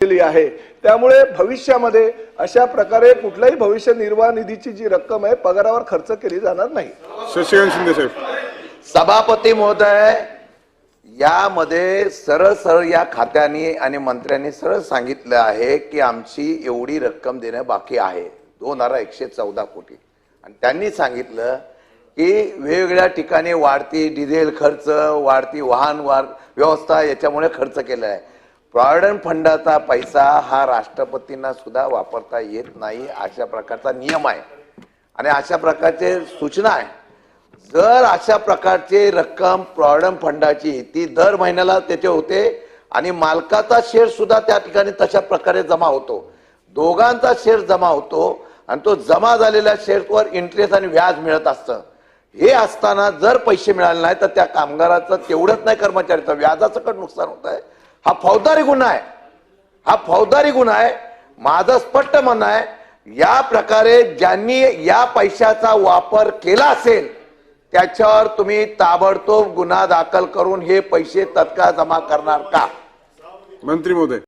आहे. त्यामुळे भविष्यामध्ये अशा प्रकारे कुठल्याही भविष्य निर्वाह निधीची जी रक्कम आहे पगारावर खर्च केली जाणार नाही. शशिकांत शिंदे साहेब. सभापती महोदय यामध्ये सरळ सरळ या खात्याने आणि मंत्र्यांनी सरळ सांगितलं आहे की आमची एवढी रक्कम देणं बाकी आहे. दोन हजार एकशे चौदा कोटी. आणि त्यांनी सांगितलं की वेगवेगळ्या ठिकाणी वाढती डिझेल खर्च वाढती वाहन वार व्यवस्था याच्यामुळे खर्च केला आहे प्रॉव्हिडंट फंडाचा पैसा हा राष्ट्रपतींना सुद्धा वापरता येत नाही अशा प्रकारचा नियम आहे. आणि अशा प्रकारचे सूचना आहे. जर अशा प्रकारचे रक्कम प्रॉव्हिडंट फंडाची ती दर महिन्याला त्याचे होते आणि मालकाचा शेअर सुद्धा त्या ठिकाणी तशा प्रकारे जमा होतो. दोघांचा शेअर जमा होतो आणि तो जमा झालेल्या शेअर्सवर इंटरेस्ट आणि व्याज मिळत असतं. हे असताना जर पैसे मिळाले नाही तर त्या कामगाराचं तेवढंच नाही कर्मचाऱ्याचं व्याजाचं कट नुकसान होत आहे हा फौजदारी गुन्हा आहे. हा फौजदारी गुन्हा आहे. माझं स्पष्ट म्हणणं आहे या प्रकारे ज्यांनी या पैशाचा वापर केला असेल त्याच्यावर तुम्ही ताबडतोब गुन्हा दाखल करून हे पैसे तत्काळ जमा करणार का? मंत्री महोदय.